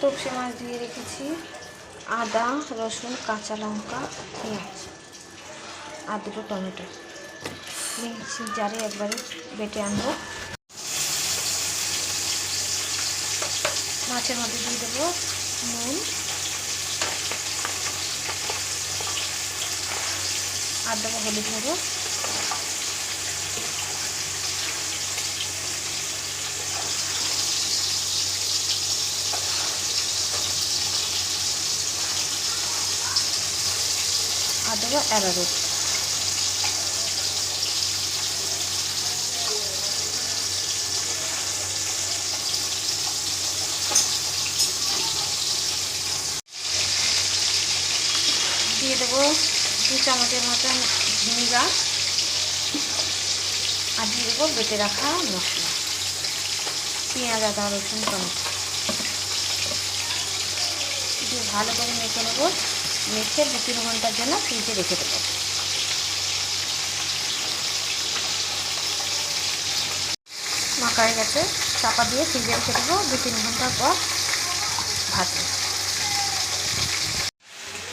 তপসি মাছ দিয়ে রেখেছি। আদা, রসুন, কাঁচা লঙ্কা, পেঁয়াজ আর দুটো টমেটো। মিক্সি জারে একবারে বেটে আনব। মাছের মধ্যে দিয়ে দেবো নুন, আর দেবো হলুদ গুঁড়ো। দেবো অ্যারারুট দিয়ে দেবো দু চামচের মতন ভিনিগার আর দিয়ে দেবো বেটে রাখা মশলা, পেঁয়াজ, আদা, রসুন, টমেটো। দিয়ে ভালো করে মেখে নেব। মেখে দু তিন ঘণ্টার জন্য ফ্রিজে রেখে দেবো। মাখা হয়ে গেছে, চাপা দিয়ে ফ্রিজে রেখে দেবো দু তিন ঘণ্টার পর ভাজবো।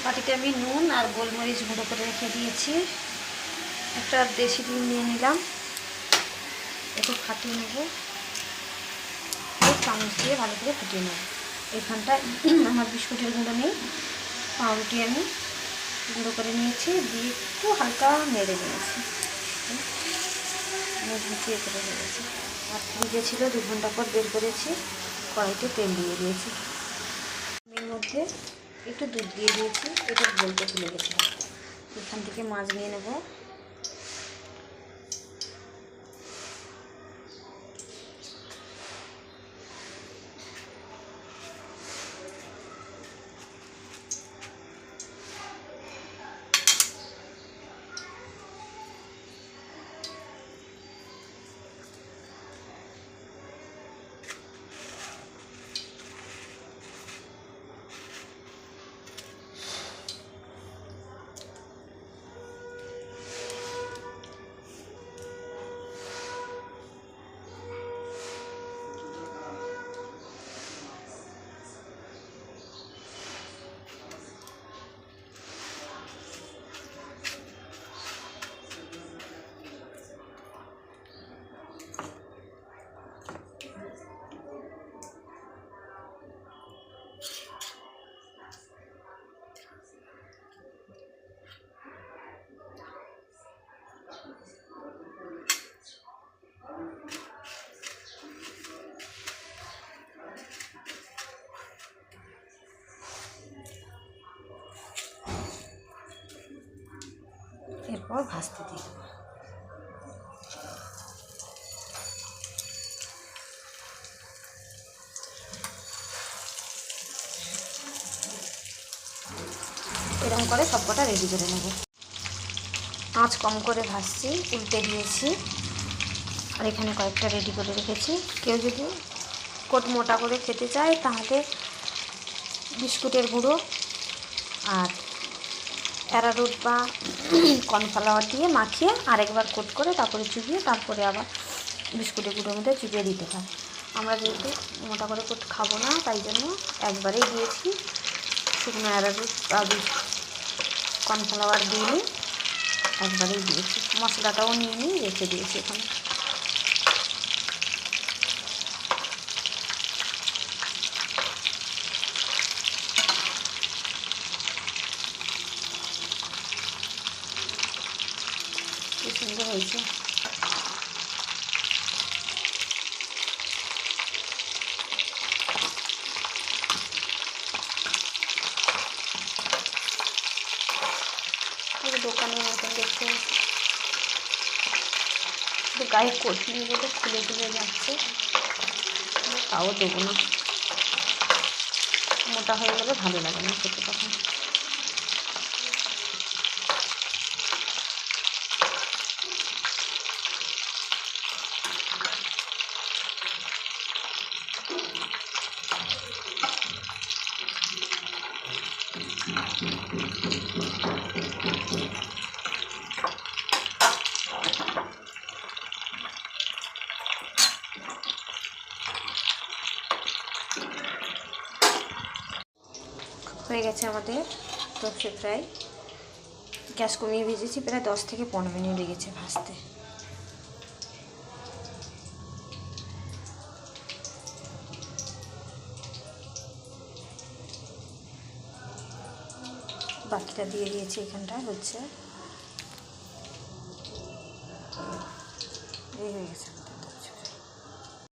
বাটিতে আমি নুন আর গোলমরিচ গুঁড়ো করে রেখে দিয়েছি। একটা দেশি ডিম নিয়ে নিলাম। একটু ফাটিয়ে নেব। চামচ দিয়ে ভালো করে ফুটিয়ে নেব। এখানটায় আমার বিস্কুটের গুঁড়ো নেই। পাউরুটি আমি গুঁড়ো করে নিয়েছি, দিয়ে একটু হালকা নেড়ে নিয়েছি করে নিয়েছি আর ফ্রিজে ছিল, দু ঘণ্টা পর বের করেছি, কড়াইতে তেল দিয়ে দিয়েছি। মধ্যে একটু দুধ দিয়ে দিয়েছি এটা বলতে চলে গেছে এখান থেকে মাছ নিয়ে নেব। এরপর ভাজতে দিই করে সবকটা রেডি করে নেব। আঁচ কম করে ভাজছি, উল্টে দিয়েছি। আর এখানে কয়েকটা রেডি করে রেখেছি। কেউ যদি কোট মোটা করে খেতে চায়, তাহলে বিস্কুটের গুঁড়ো আর অ্যারারুট বা কর্নফ্লাওয়ার দিয়ে মাখিয়ে আরেকবার কোট করে তারপরে চুবিয়ে তারপরে আবার বিস্কুটের গুঁড়োর মধ্যে চুবিয়ে দিতে হয়। আমরা যেহেতু মোটা করে কোট খাব না, তাই জন্য একবারেই দিয়েছি। শুকনো অ্যারারুট বা কর্নফ্লাওয়ার দিয়ে নিই একবারেই দিয়েছি। মশলাটাও নিয়ে নিই রেখে দিয়েছি এখানে। কি হয়েছে। দোকানের মতন দেখতে। গায়ে কঠিন যেটা খুলে খুলে যাচ্ছে। তাও দেবো না। মোটা হয়ে গেলে ভালো লাগে না খেতে তখন। Thank you. হয়ে গেছে আমাদের তপসে ফ্রাই গ্যাস কমিয়ে ভেজেছি, প্রায় দশ থেকে পনেরো মিনিট লেগেছে ভাজতে। বাকিটা দিয়ে দিয়েছি এখানটা, হচ্ছে। এই হয়ে গেছে।